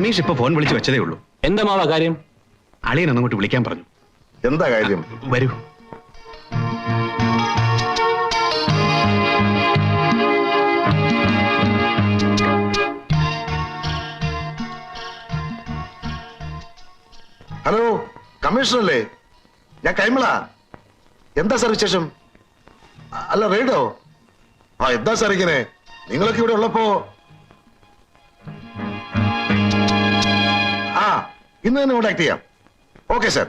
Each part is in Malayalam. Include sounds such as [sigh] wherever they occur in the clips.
അമ്മീഷ് ഇപ്പൊ ഫോൺ വിളിച്ചു വെച്ചതേ ഉള്ളൂ. എന്താ മാവാ കാര്യം? അളിയൻ അങ്ങോട്ട് വിളിക്കാൻ പറഞ്ഞു. എന്താ കാര്യം? വരൂ. ഹലോ കമ്മീഷണർ അല്ലേ ഞാൻ കൈമള. എന്താ സാർ വിശേഷം? അല്ല റെയ്ഡോ? ആ എന്താ സാർ ഇങ്ങനെ? നിങ്ങളൊക്കെ ഇവിടെ ഉള്ളപ്പോ ഇന്ന് തന്നെ കോണ്ടാക്ട് ചെയ്യാം. ഓക്കെ സർ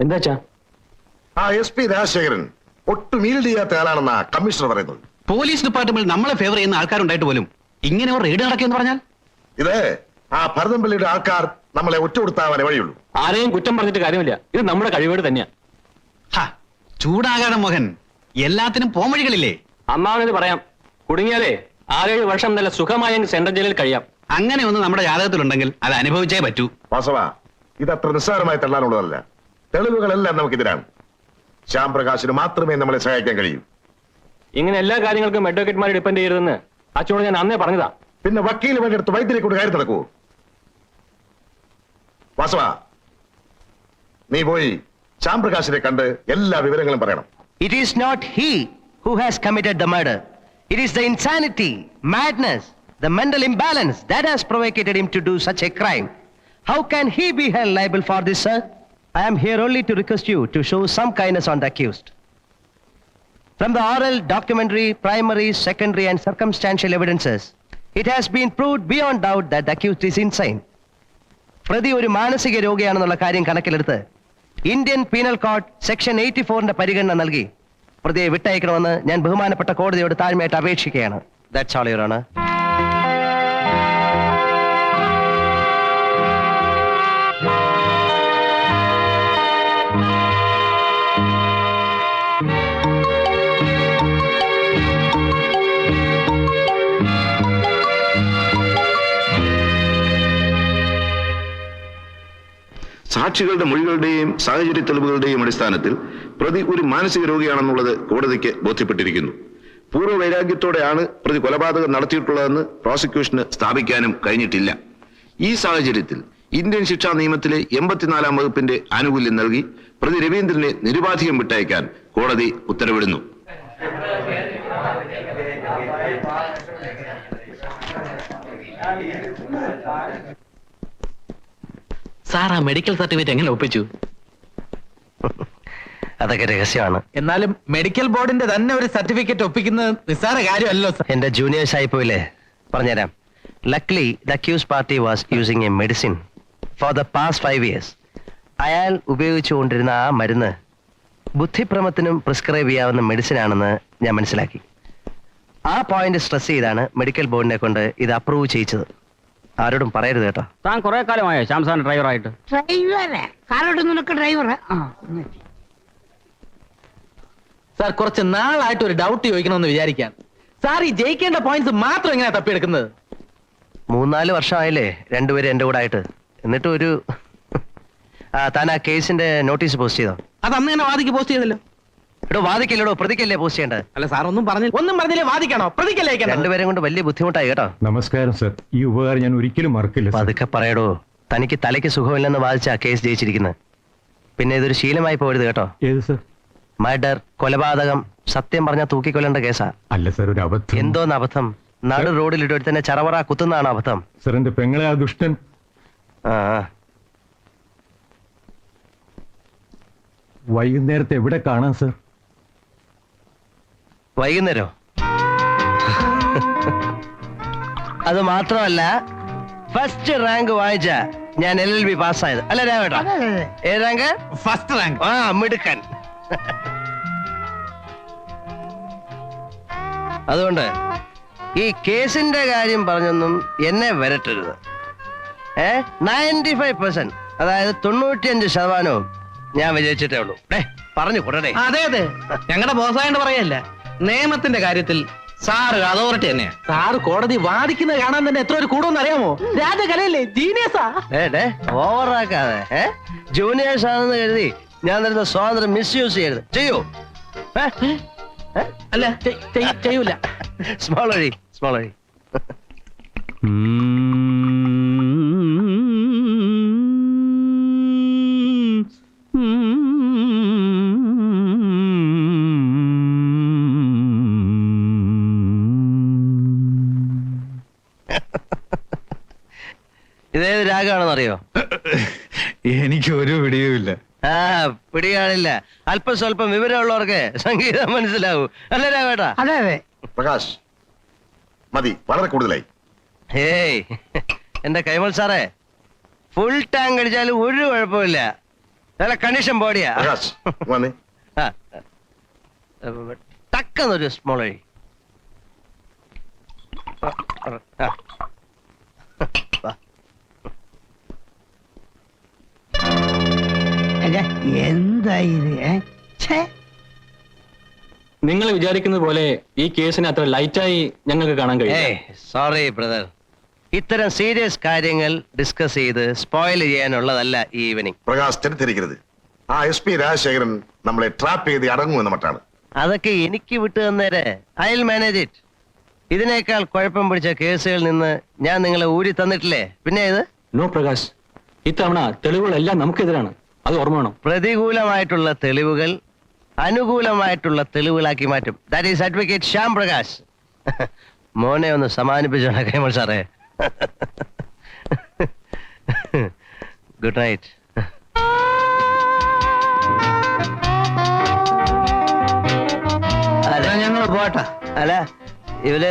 എന്താച്ചാ ആ എസ് പി രാജശേഖരൻ ഒട്ടും ഈൽഡ് ചെയ്യാത്ത ആളാണെന്നാ കമ്മീഷണർ പറയുന്നത്. പോലീസ് ഡിപ്പാർട്ട്മെന്റ് നമ്മളെ ഫേവർ ചെയ്യുന്ന ആൾക്കാരുണ്ടായിട്ട് പോലും ഇങ്ങനെ ഒരു റെയ്ഡ് നടക്കുമെന്ന് പറഞ്ഞാൽ? ഇത് ആ ഭരതംപള്ളിയുടെ ആൾക്കാർ നമ്മളെ ഒറ്റുകൊടുത്താവാനേ വഴിയുള്ളൂ. ആരെയും കുറ്റം പറഞ്ഞിട്ട് കാര്യമില്ല. ഇത് നമ്മുടെ കഴിവേട് തന്നെയാ. ഹാ ചൂടാകാതെ മോഹൻ. എല്ലാത്തിനും പോംവഴികളില്ലേ? അമ്മാവനത് പറയാം. കുടുങ്ങിയാലേ ആറേഴ് വർഷം നല്ല സുഖമായ സെൻട്രൽ ജയിലിൽ കഴിയാം. അങ്ങനെ ഒന്ന് നമ്മുടെ ജാതകത്തിലുണ്ടെങ്കിൽ അത് അനുഭവിച്ചേ പറ്റൂ. വാസവ ഇത് അത്ര നിസ്സാരമായി തള്ളാനുള്ളതല്ല തെളിവുകളെല്ലാം നമുക്കെതിരാണ് ശ്യാം പ്രകാശിന് മാത്രമേ നമ്മളെ സഹായിക്കാൻ കഴിയൂ. ഇങ്ങനെ എല്ലാ കാര്യങ്ങൾക്കും അഡ്വക്കേറ്റ്മാരെ ഡിപ്പെൻഡ് ചെയ്യരുതെന്ന് അച്ഛനോട് ഞാൻ അന്നേ പറഞ്ഞതാ. പിന്നെ വക്കീൽ വേണ്ടി അടുത്ത് വൈദ്യരെ കൊണ്ട് കാര്യം നടക്കൂ വാസവ നീ പോയി ശ്യാം പ്രകാശിനെ കണ്ട് എല്ലാ വിവരങ്ങളും പറയണം. It is not he who has committed the murder. It is the insanity, madness, the mental imbalance that has provocated him to do such a crime. How can he be held liable for this, sir? I am here only to request you to show some kindness on the accused. From the oral, documentary, primary, secondary, and circumstantial evidences, it has been proved beyond doubt that the accused is insane. പ്രതി ഒരു മാനസിക രോഗിയാണെന്നുള്ള കാര്യം കണക്കിലെടുത്ത് Indian penal code section eighty ഫോറിന്റെ പരിഗണന നൽകി പ്രതിയെ വിട്ടയക്കണമെന്ന് ഞാൻ ബഹുമാനപ്പെട്ട കോടതിയോട് താഴ്മയായിട്ട് അപേക്ഷിക്കുകയാണ്. ദാറ്റ്സ് ഓൾ യുവർ ഓണർ സാക്ഷികളുടെ മൊഴികളുടെയും സാഹചര്യ തെളിവുകളുടെയും അടിസ്ഥാനത്തിൽ പ്രതി ഒരു മാനസിക രോഗിയാണെന്നുള്ളത് കോടതിക്ക് ബോധ്യപ്പെട്ടിരിക്കുന്നു. പൂർവ വൈരാഗ്യത്തോടെയാണ് പ്രതി കൊലപാതകം നടത്തിയിട്ടുള്ളതെന്ന് പ്രോസിക്യൂഷന് സ്ഥാപിക്കാനും കഴിഞ്ഞിട്ടില്ല. ഈ സാഹചര്യത്തിൽ ഇന്ത്യൻ ശിക്ഷാ നിയമത്തിലെ എൺപത്തിനാലാം വകുപ്പിന്റെ ആനുകൂല്യം നൽകി പ്രതി രവീന്ദ്രനെ നിരുപാധികം വിട്ടയക്കാൻ കോടതി ഉത്തരവിടുന്നു. സാർ ആ മെഡിക്കൽ സർട്ടിഫിക്കറ്റ് എങ്ങനെ ഒപ്പിച്ചു? അതൊക്കെ രഹസ്യമാണ്. എന്നാലും മെഡിക്കൽ ബോർഡിന്റെ തന്നെ ഒരു സർട്ടിഫിക്കറ്റ് ഒപ്പിക്കുന്നത് നിസ്സാര കാര്യമല്ലോ സാർ എന്റെ ജൂനിയേഴ്സ് ആയി പോയില്ലേ പറഞ്ഞുതരാം. Luckily the accused party was using a medicine for the past five years അയാൾ ഉപയോഗിച്ചുകൊണ്ടിരുന്ന ആ മരുന്ന് ബുദ്ധിഭ്രമത്തിനും പ്രിസ്ക്രൈബ് ചെയ്യാവുന്ന മെഡിസിൻ ആണെന്ന് ഞാൻ മനസ്സിലാക്കി. ആ പോയിന്റ് സ്ട്രെസ് ചെയ്താണ് മെഡിക്കൽ ബോർഡിനെ കൊണ്ട് ഇത് അപ്രൂവ് ചെയ്യിച്ചത്. ആരോടും പറയരുത് കേട്ടോ. താൻ കുറെ കാലമായോ ശ്യാംസാൻ ഡ്രൈവറായിട്ട് ഡ്രൈവറെ നിനക്ക് ഡ്രൈവറെ ആ. സാർ കുറച്ച് നാളായിട്ട് ഒരു ഡൗട്ട് ചോദിക്കണമെന്ന് വിചാരിക്കാൻ സാർ ഈ ജയിക്കേണ്ട പോയിന്റ്സ് മാത്രം എങ്ങനെയാ തപ്പിയെടുക്കുന്നത്? മൂന്നാൽ വർഷമായില്ലേ രണ്ടുപേരും എന്റെ കൂടെ ആയിട്ട്. എന്നിട്ട് ഒരു ആ താൻ ആ കേസിന്റെ നോട്ടീസ് പോസ്റ്റ് ചെയ്തോ? അത് അന്ന് തന്നെ വാദിക്ക് പോസ്റ്റ് ചെയ്തല്ലോ. എടോ വാദിക്കല്ലേടോ? പ്രതിക്കല്ലേ പോസ്റ്റ് ചെയ്യേണ്ടത്? അല്ല സാർ ഒന്നും പറഞ്ഞില്ല. ഒന്നും പറഞ്ഞില്ലേ വാദിക്കണോ? പ്രതിക്കല്ലേ? രണ്ടുപേരും കൊണ്ട് വലിയ ബുദ്ധിമുട്ടായി കേട്ടോ. നമസ്കാരം സർ ഈ ഉപകാരം ഞാൻ ഒരിക്കലും മറക്കില്ല സർ പതുക്കെ പറയടോ. തനിക്ക് തലയ്ക്ക് സുഖമില്ലെന്ന് വാദിച്ച കേസ് ജയിച്ചിരിക്കുന്നത് പിന്നെ ഇതൊരു ശീലമായി പോരുത് കേട്ടോ. ഏത് സർ മർഡർ കൊലപാതകം സത്യം പറഞ്ഞാൽ തൂക്കിക്കൊല്ലേണ്ട കേസാ. അല്ല സർ ഒരു അബദ്ധം. എന്തോന്ന് അബദ്ധം? നടു റോഡിൽ ഇട്ട് തന്നെ ചറവറ കുത്തുന്നതാണ് അബദ്ധം. സർ എന്റെ പെങ്ങളെ ആ ദുഷ്ടൻ. ആ ആ. വൈകുന്നേരത്തെ എവിടെ കാണാം സർ വൈകുന്നേരോ? അത് മാത്രമല്ല ഫസ്റ്റ് റാങ്ക് വായിച്ച ഞാൻ എൽ എൽ ബി പാസ്സായത്. അല്ല രാവേട്ടാ ഏത് റാങ്ക് ഫസ്റ്റ് റാങ്ക് ആ മിടുക്കൻ. അതുകൊണ്ട് ഈ കേസിന്റെ കാര്യം പറഞ്ഞൊന്നും എന്നെ വരട്ടരുത്. ഏ നയന്റി ഫൈവ് പെർസെന്റ് അതായത് തൊണ്ണൂറ്റിയഞ്ച് ശതമാനവും ഞാൻ വിജയിച്ചിട്ടേ ഉള്ളൂ. ഡേ പറഞ്ഞു കൂടേ അതെ അതെ. ഞങ്ങളുടെ ബോസായോണ്ട് പറയല്ല? നിയമത്തിന്റെ കാര്യത്തിൽ സാറ് അതോറിറ്റി തന്നെയാ. സാറ് കോടതി വാദിക്കുന്നത് കാണാൻ തന്നെ എത്ര ഒരു കൂടുമെന്ന് അറിയാമോ? രാജകലയല്ലേ ജീനിയസാ ഏ ഓവറാക്കാതെ. ഏ ജൂനിയേഴ്സ് ആണെന്ന് കരുതി ഞാൻ തരുന്ന സ്വാതന്ത്ര്യം മിസ്യൂസ് ചെയ്യരുത്. ചെയ്യൂ. അല്ല. ചെയ്- അല്ല ചെയ്യൂല. [laughs] സ്മോൾ വഴി സ്മോൾ വഴി. രാഗമാണെന്ന് അറിയോ എനിക്ക് ഒരു പിടിയുമില്ല ആ പിടികാണില്ല അല്പം സ്വല്പം വിവരമുള്ളവർക്ക് സംഗീതം മനസ്സിലാവൂ. അല്ലേ രാവേട്ടാ അതെ അതെ. പ്രകാശ് മതി വളരെ കൂടുതലായി. ഏയ് എന്റെ കൈമൾ സാറേ? ഫുൾ ടാങ്ക് അടിച്ചാലും ഒരു കുഴപ്പമില്ല. നല്ല കണ്ടീഷൻ ബോഡിയാ പ്രകാശ് വന്നേ. ആ, ടക്കെന്നൊരു സ്മോൾ വഴി. ആ. എന്താ ഇത് ഛേ. നിങ്ങൾ വിചാരിക്കുന്നത് പോലെ ഈ കേസിനെ അത്ര ലൈറ്റായി ഞങ്ങൾക്ക് കാണാൻ കഴിയും സോറി ബ്രദർ ഇത്തരം സീരിയസ് കാര്യങ്ങൾ ഡിസ്കസ് ചെയ്ത് സ്പോയിൽ ചെയ്യാനുള്ളതല്ല ഈ ഈവനിങ് പ്രകാശ് തെറ്റിദ്ധരിക്കരുത്. ആ എസ് പി രാജശേഖരൻ നമ്മളെ ട്രാപ്പ് ചെയ്ത് അടങ്ങുമെന്ന മട്ടാണ്. അതൊക്കെ എനിക്ക് വിട്ടു തന്നേരെ. ഐ വിൽ മാനേജ് ഇറ്റ് ഇതിനേക്കാൾ കുഴപ്പം പിടിച്ച കേസുകളിൽ നിന്ന് ഞാൻ നിങ്ങളെ ഊരി തന്നിട്ടില്ലേ? പിന്നെ ഇത്? നോ പ്രകാശ്. ഇത്തവണ തെളിവുകളെല്ലാം നമുക്കെതിരാണ്. അത് ഓർമ്മ വേണം. പ്രതികൂലമായിട്ടുള്ള തെളിവുകൾ അനുകൂലമായിട്ടുള്ള തെളിവുകളാക്കി മാറ്റും. That is advocate Shyam Prakash. മോനെ ഒന്ന് സമാനിപ്പിച്ചോണ കൈമൾ സാറേ. ഗുഡ് നൈറ്റ് ഞങ്ങൾ പോട്ടെ. അല്ല ഇവർ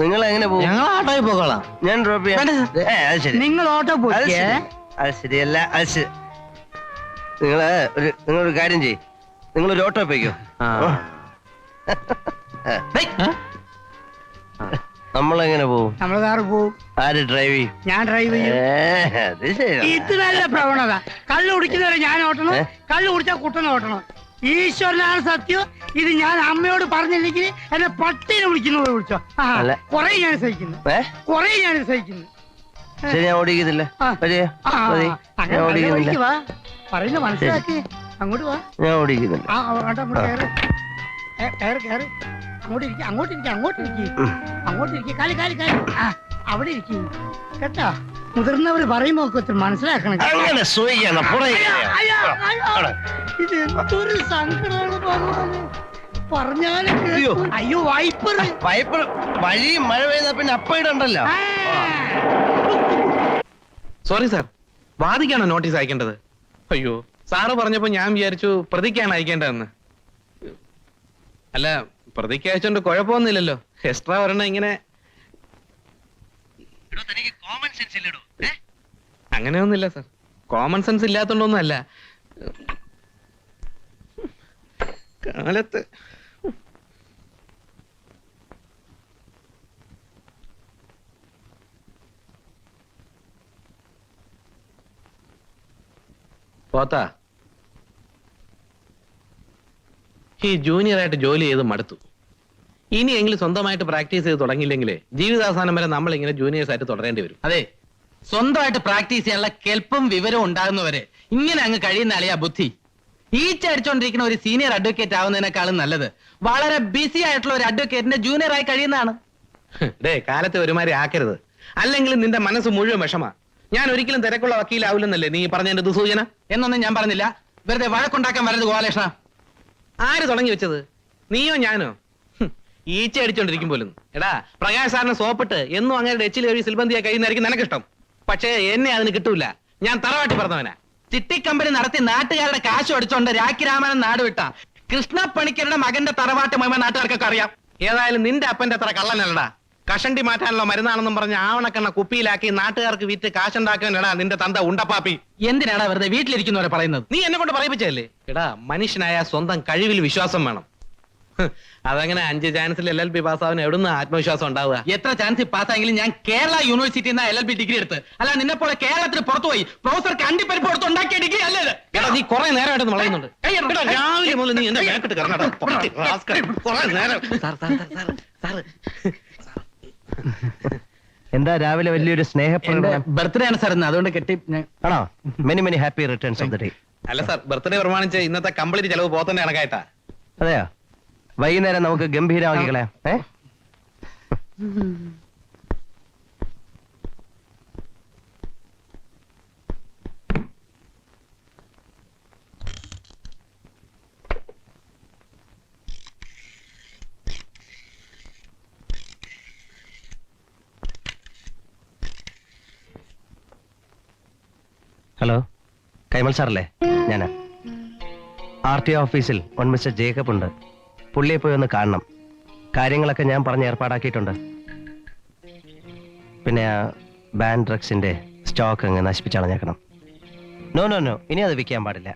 നിങ്ങൾ എങ്ങനെ പോകും? ഞങ്ങൾ ഓട്ടോയിൽ പോകോളാം. ഞാൻ ഡ്രോപ്പ് ചെയ്യാം. വേണ്ട, അത് ശരി. നിങ്ങൾ ഓട്ടോ പോയി ശരി. അത് ശരിയല്ല അത് ശരി. നിങ്ങൾ ഒരു നിങ്ങളൊരു കാര്യം ചെയ്യ്. നിങ്ങളൊരു ഓട്ടോ പോയിക്കോ നമ്മളെങ്ങനെ പോവും? നമ്മൾ കാറ് പോവും. ആര് ഡ്രൈവ് ചെയ്യും? ഞാൻ ഡ്രൈവ് ചെയ്യും. ഏ, അത് ശരി ഇത് നല്ല പ്രവണത. കള്ളു കുടിക്കുന്നവരെ ഞാൻ ഓട്ടണം? കള്ളു കുടിച്ചാൽ കുട്ടനെ ഓട്ടണം. ഈശ്വരനാണ് സത്യം. ഇത് ഞാൻ അമ്മയോട് പറഞ്ഞില്ലെങ്കിൽ എന്നെ പട്ടിനെ വിളിക്കുന്നത് വിളിച്ചോ. ആ അല്ല. കൊറേ ഞാൻ സഹിക്കുന്നു. ഏ? കൊറേ ഞാൻ സഹിക്കുന്നു. ശരി ഞാൻ ഓടിക്കുന്നില്ല ആ. വരിക. ആ, മതി. അങ്ങനെ ഞാൻ നല്ല ഓടിക്കുന്നില്ല വഴിക്ക് വാ പറയുന്നത് മനസ്സിലാക്കി. അങ്ങോട്ട് വാ. ഞാൻ ഓടിക്കുന്നില്ല ആ അങ്ങോട്ട് അങ്ങോട്ട് കയറ്. ഏ, കയറ് കയറ്. അങ്ങോട്ട് ഇരിക്കുക അങ്ങോട്ട് ഇരിക്കുക അങ്ങോട്ട് ഇരിക്കുക അങ്ങോട്ട് ഇരിക്കുക കാലി കാലി കാലി. ആ അവിടെ ഇരിക്കുക കേട്ടാ? മുതിർന്നവർ പറയുമ്പോ ഒക്കെ ഒത്തിരി മനസ്സിലാക്കണം. അങ്ങനെ സൂയിക്കണം പുറകെ അയ്യോ, അയ്യോ. ഇത് എന്തൊരു സങ്കടമാണ് ഭഗവാനെ പറഞ്ഞാലും അയ്യോ. അയ്യോ വൈപ്പർ. പൈപ്പ് വഴി മഴ പെയ്താ പിന്നെ അപ്പയിടണ്ടല്ലോ സോറി സാർ വാദിക്കാണോ നോട്ടീസ് അയക്കേണ്ടത്? അയ്യോ സാറ് പറഞ്ഞപ്പോ ഞാൻ വിചാരിച്ചു പ്രതിക്കാണ് അയക്കേണ്ടതെന്ന്. അല്ല പ്രതിക്ക് അയച്ചോണ്ട് കുഴപ്പമൊന്നുമില്ലല്ലോ. എക്സ്ട്രാ ഒരെണ്ണം ഇങ്ങനെ അങ്ങനെയൊന്നുമില്ല സാർ. കോമൺ സെൻസ് ഇല്ലാത്തോണ്ടൊന്നും അല്ല കാലത്ത് പോത്താ. ഈ ജൂനിയർ ആയിട്ട് ജോലി ചെയ്ത് മടുത്തു. ഇനിയെങ്കിലും സ്വന്തമായിട്ട് പ്രാക്ടീസ് ചെയ്ത് തുടങ്ങിയില്ലെങ്കിലേ ജീവിതാവസാനം വരെ നമ്മൾ ഇങ്ങനെ ജൂനിയേഴ്സ് ആയിട്ട് തുടരേണ്ടി വരും. അതെ. സ്വന്തമായിട്ട് പ്രാക്ടീസ് ചെയ്യാനുള്ള കെൽപ്പും വിവരവും ഉണ്ടാകുന്നവരെ ഇങ്ങനെ അങ്ങ് കഴിയുന്ന അളിയാ ബുദ്ധി. ഈച്ച അടിച്ചോണ്ടിരിക്കുന്ന ഒരു സീനിയർ അഡ്വക്കേറ്റ് ആവുന്നതിനേക്കാളും നല്ലത്. വളരെ ബിസി ആയിട്ടുള്ള ഒരു അഡ്വക്കേറ്റിന്റെ ജൂനിയർ ആയി കഴിയുന്നതാണ്. ഡേ കാലത്തെ ഒരുമാതിരി ആക്കരുത്. അല്ലെങ്കിൽ നിന്റെ മനസ്സ് മുഴുവൻ വിഷമാ. ഞാൻ ഒരിക്കലും തിരക്കുള്ള വക്കീലാവില്ലെന്നല്ലേ നീ പറഞ്ഞതിന്റെ ദുസൂചന? എന്നൊന്നും ഞാൻ പറഞ്ഞില്ല. വെറുതെ വഴക്കുണ്ടാക്കാൻ വരരുത് ഗോപാലകൃഷ്ണ. ആര് തുടങ്ങി വെച്ചത്? നീയോ ഞാനോ? ഈച്ച അടിച്ചോണ്ടിരിക്കും പോലും. എടാ പ്രകാശ് സാറിന് സോപ്പിട്ട് എന്നും അങ്ങനെ എച്ചിൽ കഴി സിൽബന്തിയായി കഴിയുന്നതായിരിക്കും നിനക്കിഷ്ടം. പക്ഷേ എന്നെ അതിന് കിട്ടൂല. ഞാൻ തറവാട്ടി പറഞ്ഞവനാ. ചിട്ടിക്കമ്പനി നടത്തി നാട്ടുകാരുടെ കാശ് അടിച്ചോണ്ട് രാഖി രാമനൻ നാട് വിട്ട കൃഷ്ണ പണിക്കരുടെ മകന്റെ തറവാട്ട് മുഴുവൻ നാട്ടുകാർക്കൊക്കെ അറിയാം. ഏതായാലും നിന്റെ അപ്പന്റെ അത്ര കള്ളനല്ലടാ. കഷണ്ടി മാറ്റാനുള്ള മരുന്നാണെന്നും പറഞ്ഞ് ആവണക്കണ്ണ കുപ്പിയിലാക്കി നാട്ടുകാർക്ക് വിറ്റ് കാശുണ്ടാക്കാനടാ നിന്റെ തന്ത ഉണ്ടപ്പാപ്പി. എന്തിനാടാ വെറുതെ വീട്ടിലിരിക്കുന്നവരെ പറയുന്നത്? നീ എന്നെ കൊണ്ട് പറയിപ്പിച്ചല്ലേ എടാ മനുഷ്യനായ സ്വന്തം കഴിവിൽ വിശ്വാസം വേണം. അതങ്ങനെ അഞ്ച് ചാൻസിൽ എൽ എൽ ബി പാസ്സാവിന് എവിടുന്ന് ആത്മവിശ്വാസം ഉണ്ടാവുക? എത്ര ചാൻസ് പാസ്സായെങ്കിലും ഞാൻ കേരള യൂണിവേഴ്സിറ്റിയിൽ നിന്ന് എൽ എൽ ബി ഡിഗ്രി എടുത്ത്. അല്ല നിന്നെ പോലെ കേരളത്തിന് പുറത്തു പോയി പ്രൊഫസർക്ക് അണ്ടിപ്പരിപ്പ് കൊടുത്ത് ഉണ്ടാക്കിയ ഡിഗ്രി അല്ലേ നീ കുറെ നേരമായിട്ട് വളയുന്നുണ്ട്. രാവിലെ മുതൽ നീ എന്റെ നേരം. എന്താ രാവിലെ വലിയൊരു സ്നേഹപ്രകടനം? ബർത്ത്ഡേ ആണ് സാർ ഇന്ന്. അതുകൊണ്ട് കെട്ടി ഞാൻ ആണോ? Many many happy returns of the day അല്ല സാർ ബർത്ത്ഡേ പ്രമാണിച്ച് ഇന്നത്തെ കംപ്ലീറ്റ് ചെലവ് പോത്തന്നെ കണക്കായിട്ടാ. അതെയോ? വൈകുന്നേരം നമുക്ക് ഗംഭീരമാക്കി കളയാം ഏ? ഹലോ. കൈമൽ സാറല്ലേ? ഞാനാ. ആർ ടി ഓഫീസിൽ ഒൺ മിസ്റ്റർ ജേക്കബ് ഉണ്ട്. പുള്ളിയെ പോയി ഒന്ന് കാണണം. കാര്യങ്ങളൊക്കെ ഞാൻ പറഞ്ഞ് ഏർപ്പാടാക്കിയിട്ടുണ്ട്. പിന്നെ ബാൻ ഡ്രഗ്സിന്റെ സ്റ്റോക്ക് അങ്ങ് നശിപ്പിച്ചളഞ്ഞേക്കണം നോ നോ നോ. ഇനി അത് വിൽക്കാൻ പാടില്ല.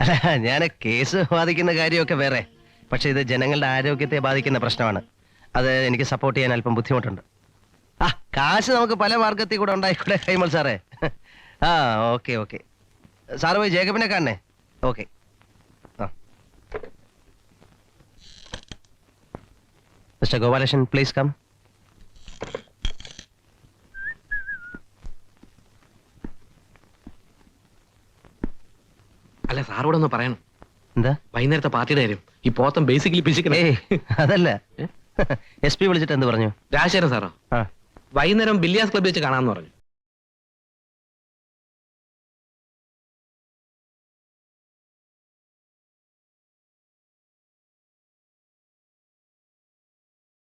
അല്ല ഞാൻ കേസ് ബാധിക്കുന്ന കാര്യമൊക്കെ വേറെ. പക്ഷെ ഇത് ജനങ്ങളുടെ ആരോഗ്യത്തെ ബാധിക്കുന്ന പ്രശ്നമാണ്. അത് എനിക്ക് സപ്പോർട്ട് ചെയ്യാൻ അല്പം ബുദ്ധിമുട്ടുണ്ട്. ആ കാശ് നമുക്ക് പല മാർഗത്തിൽ കൂടെ ഉണ്ടായിക്കൂടെ കൈമൾ സാറേ? ആ ഓക്കെ ഓക്കെ. സാറ് പോയി ജേക്കബിനെ കാണണേ. Okay. Mister Gopalakrishnan please come. അല്ല സാറോട് ഒന്ന് പറയണം. എന്താ? വൈകുന്നേരത്തെ പാർട്ടിയുടെ കാര്യം. ഈ പോത്തം ബേസിക്കലി പിശിക്കണേ അതല്ല. എസ് പി വിളിച്ചിട്ട് എന്ത് പറഞ്ഞു? രാജശേഖരൻ സാറോ? വൈകുന്നേരം ബില്ലിയാസ് ക്ലബ്ബിൽ വെച്ച് കാണാന്ന് പറഞ്ഞു.